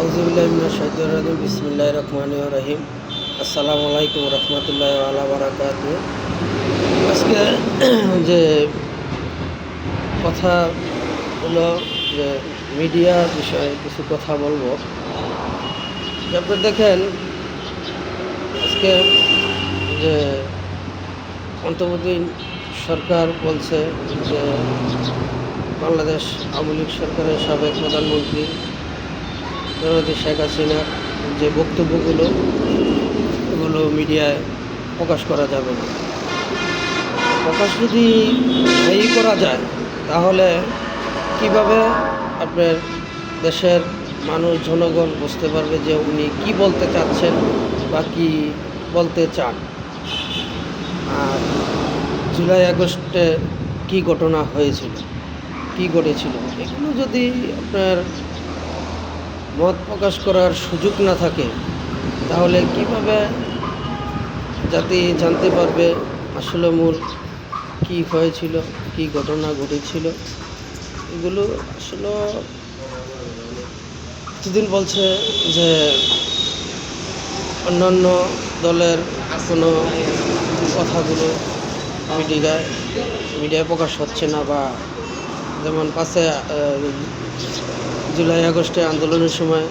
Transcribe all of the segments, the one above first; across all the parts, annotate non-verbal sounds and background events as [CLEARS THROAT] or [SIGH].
আউজুবিল্লাহিম বিসমিল্লাহ রহমান রহিম। আসসালামু আলাইকুম রহমতুল্লাহ আলা বারাকাত আজকে যে কথা হলো যে মিডিয়া বিষয়ে কিছু কথা বলব। আপনি দেখেন, আজকে যে অন্তর্বর্তী সরকার বলছে যে বাংলাদেশ আওয়ামী লীগ সরকারের সাবেক প্রধানমন্ত্রী জননেত্রী শেখ হাসিনার যে বক্তব্যগুলো এগুলো মিডিয়ায় প্রকাশ করা যাবে না। প্রকাশ যদি এই করা যায়, তাহলে কীভাবে আপনার দেশের মানুষ, জনগণ বুঝতে পারবে যে উনি কি বলতে চাচ্ছেন বা কি বলতে চান? আর জুলাই আগস্টে কি ঘটনা হয়েছিল? কি ঘটেছিল? এগুলো যদি আপনার মত প্রকাশ করার সুযোগ না থাকে, তাহলে কীভাবে জাতি জানতে পারবে আসলে মূল কি হয়েছিল, কি ঘটনা ঘটেছিল? এগুলো আসলে প্রতিদিন বলছে যে অন্যান্য দলের কোনো কথাগুলো মিডিয়ায় মিডিয়ায় প্রকাশ হচ্ছে না বা যেমন পাশে জুলাই, আগস্টে আন্দোলনের সময়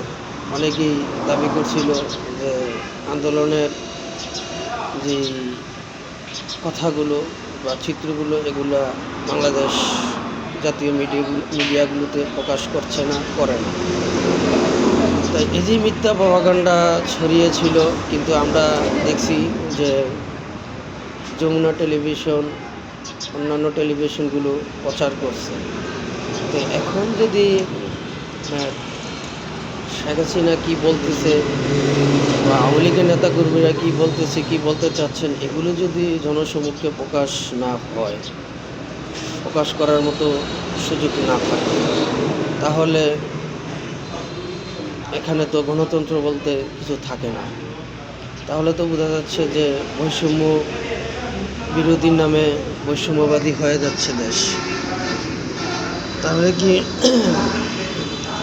অনেকেই দাবি করছিল যে আন্দোলনের যে কথাগুলো বা চিত্রগুলো, এগুলো বাংলাদেশ জাতীয় মিডিয়া মিডিয়াগুলোতে প্রকাশ করছে না, করে না। তাই এই যে মিথ্যা প্রভাকাণ্ডা ছড়িয়েছিল, কিন্তু আমরা দেখছি যে যমুনা টেলিভিশন, অন্যান্য টেলিভিশনগুলো প্রচার করছে। তো এখন যদি হ্যাঁ, শেখ হাসিনা কী বলতেছে? বা আওয়ামী লীগের নেতাকর্মীরা কী বলতেছে কী বলতে চাচ্ছেন? এগুলো যদি জনসমক্ষে প্রকাশ না হয় প্রকাশ করার মতো সুযোগ না থাকে তাহলে এখানে তো গণতন্ত্র বলতে কিছু থাকে না। তাহলে তো বোঝা যাচ্ছে যে বৈষম্য বিরোধীর নামে বৈষম্যবাদী হয়ে যাচ্ছে দেশ। তাহলে কি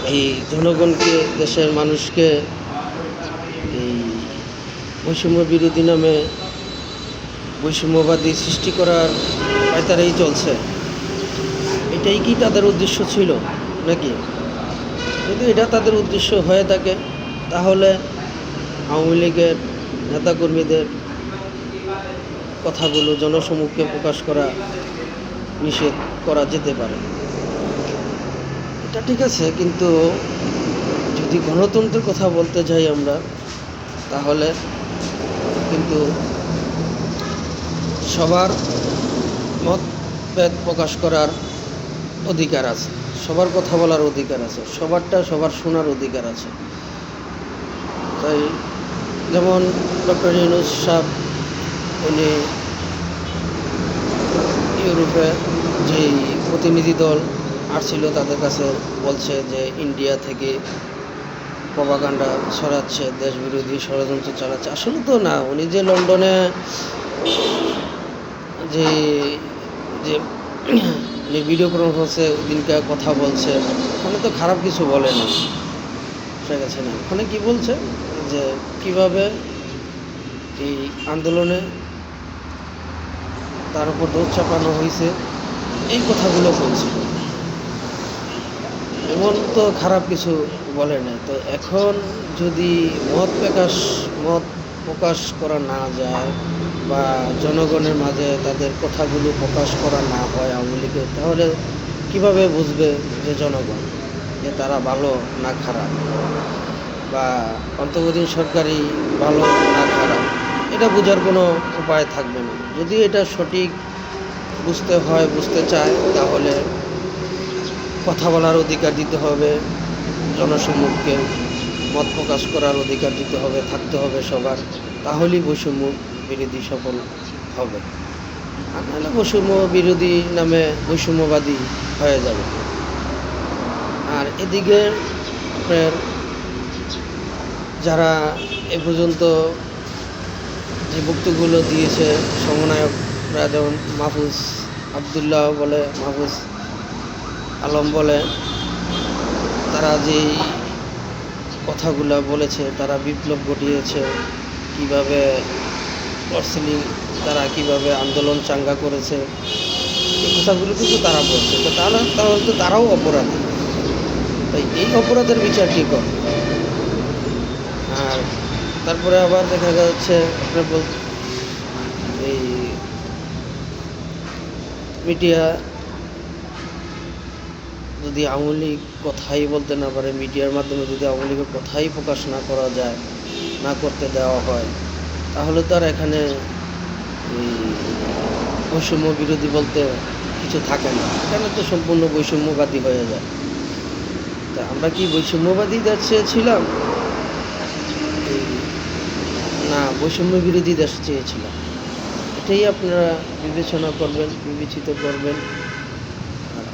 এই জনগণকে, দেশের মানুষকে এই বৈষম্য বিরোধী নামে বৈষম্যবাদী সৃষ্টি করার পায়তারাই চলছে। এটাই কি তাদের উদ্দেশ্য ছিল নাকি? যদি এটা তাদের উদ্দেশ্য হয়ে থাকে, তাহলে আওয়ামী লীগের নেতাকর্মীদের কথাগুলো জনসমক্ষে প্রকাশ করা নিষেধ করা যেতে পারে। এটা ঠিক আছে, কিন্তু যদি গণতন্ত্রের কথা বলতে যাই আমরা, তাহলে কিন্তু সবার মতভেদ প্রকাশ করার অধিকার আছে, সবার কথা বলার অধিকার আছে, সবারটা সবার শোনার অধিকার আছে। তাই যেমন ডক্টর ইউনুস সাহ উনি ইউরোপে যেই প্রতিনিধি দল আসছিল, তাদের কাছে বলছে যে ইন্ডিয়া থেকে প্রভাকাণ্ডা ছড়াচ্ছে দেশ বিরোধী ষড়যন্ত্র চালাচ্ছে। আসলে তো না, উনি যে লন্ডনে যে যে [CLEARS THROAT] ভিডিও কনফারেন্সে দিনকে কথা বলছে, ওখানে তো খারাপ কিছু বলে না। ঠিক আছে না? ওখানে কি বলছে? যে কীভাবে এই আন্দোলনে তার উপর দোষ চাপানো হয়েছে, এই কথাগুলো বলছিল এমন তো খারাপ কিছু বলে না তো এখন যদি মত প্রকাশ মত প্রকাশ করা না যায় বা জনগণের মাঝে তাদের কথাগুলো প্রকাশ করা না হয় আওয়ামী লীগের, তাহলে কীভাবে বুঝবে যে জনগণ যে তারা ভালো না খারাপ? বা অন্তর্বর্তী সরকারি ভালো না খারাপ? এটা বোঝার কোনো উপায় থাকবে না। যদি এটা সঠিক বুঝতে হয়, বুঝতে চায়, তাহলে কথা বলার অধিকার দিতে হবে জনসমক্ষে মত প্রকাশ করার অধিকার দিতে হবে, থাকতে হবে সবার, তাহলেই বৈষম্য বিরোধী সফল হবে। আর নাহলে বৈষম্য বিরোধী নামে বৈষম্যবাদী হয়ে যাবে। আর এদিকে আপনার যারা এ পর্যন্ত যে বক্তব্যগুলো দিয়েছে সমন্বয়করা, যেমন মাহফুজ আবদুল্লাহ বলে, মাহফুজ আলম বলে, তারা যে কথাগুলো বলেছে, তারা বিপ্লব ঘটিয়েছে, কীভাবে অর্সেলিং তারা কীভাবে আন্দোলন চাঙ্গা করেছে, এই কথাগুলো কিন্তু তারা বলছে। তো তারা তাহলে তো তারাও অপরাধী। তাই এই অপরাধের বিচার কী করে? আর তারপরে আবার দেখা যাচ্ছে, আপনার বল এই মিডিয়া যদি আওয়ামী লীগ কথাই বলতে না পারে, মিডিয়ার মাধ্যমে যদি আওয়ামী লীগের কথাই প্রকাশ না করা যায়, না করতে দেওয়া হয়, তাহলে তো আর এখানে বৈষম্য বিরোধী বলতে কিছু থাকে না। এখানে তো সম্পূর্ণ বৈষম্যবাদী হয়ে যায়। তা আমরা কি বৈষম্যবাদী দেশ চেয়েছিলাম? না, বৈষম্য বিরোধী দেশ চেয়েছিলাম। এটাই আপনারা বিবেচনা করবেন, বিবেচিত করবেন।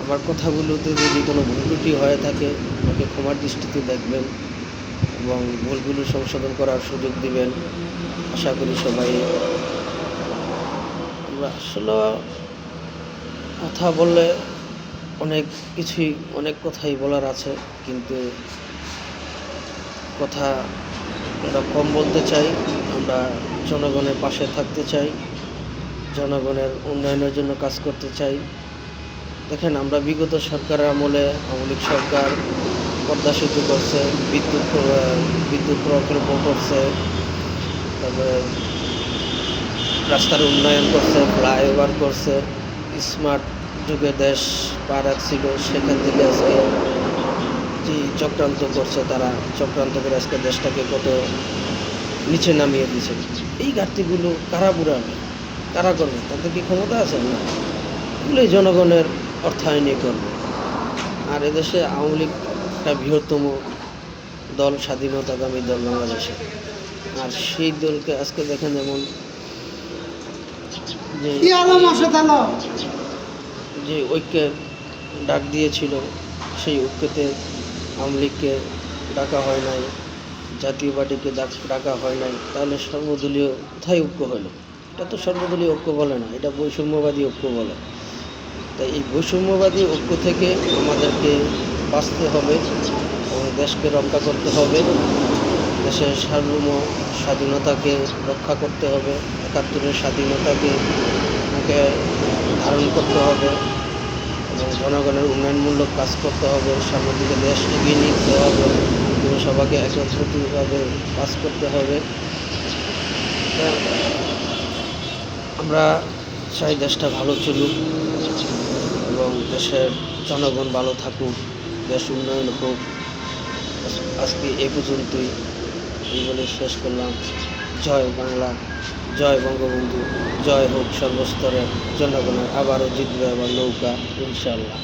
আমার কথাগুলোতে যদি কোনো ভুল ত্রুটি হয়ে থাকে, আমাকে ক্ষমার দৃষ্টিতে দেখবেন এবং ভুলগুলো সংশোধন করার সুযোগ দিবেন। আশা করি সবাই আমরা আসলে কথা বললে অনেক কিছুই, অনেক কথাই বলার আছে, কিন্তু কথা আমরা কম বলতে চাই, আমরা জনগণের পাশে থাকতে চাই, জনগণের উন্নয়নের জন্য কাজ করতে চাই। দেখেন, আমরা বিগত সরকারের আমলে আওয়ামী সরকার পদ্মা সেতু করছে, বিদ্যুৎ বিদ্যুৎ প্রকল্প করছে, তারপরে রাস্তার উন্নয়ন করছে, ফ্লাইওভার করছে, স্মার্ট যুগে দেশ পা রাখছিল সেখান থেকে আজকে যে চক্রান্ত করছে তারা, চক্রান্ত করে আজকে দেশটাকে কত নিচে নামিয়ে দিয়েছে। এই ঘাটতিগুলো কারা বুড়াবে কারা করবে? তাদের কি ক্ষমতা আছে? না। এগুলোই জনগণের অর্থায়নে করবে। আর এদেশে আওয়ামী লীগ একটা বৃহত্তম দল স্বাধীনতাকামী দল বাংলাদেশে। আর সেই দলকে আজকে দেখেন যেমন যে ঐক্যের ডাক দিয়েছিল সেই ঐক্যতে আওয়ামী লীগকে ডাকা হয় নাই জাতীয় পার্টিকে ডাক- ডাকা হয় নাই। তাহলে সর্বদলীয় কোথায় ঐক্য হলো? এটা তো সর্বদলীয় ঐক্য বলে না এটা বৈষম্যবাদী ঐক্য বলে। তাই এই বৈষম্যবাদী ঐক্য থেকে আমাদেরকে বাঁচতে হবে এবং দেশকে রক্ষা করতে হবে, দেশের সার্বভৌম স্বাধীনতাকে রক্ষা করতে হবে, একাত্তরের স্বাধীনতাকে মুখে ধারণ করতে হবে, এবং জনগণের উন্নয়নমূলক কাজ করতে হবে, সামনের দিকে দেশ এগিয়ে নিতে হবে এবং সবাইকে একত্রিতভাবে কাজ করতে হবে। আমরা চাই দেশটা ভালো চলুক। এবং দেশের জনগণ ভালো থাকুক, দেশ উন্নয়ন হোক। আজকে এ পর্যন্তই। এই বলে শেষ করলাম। জয় বাংলা, জয় বঙ্গবন্ধু, জয় হোক সর্বস্তরের জনগণের আবারও জিতবে আবার নৌকা ইনশাল্লাহ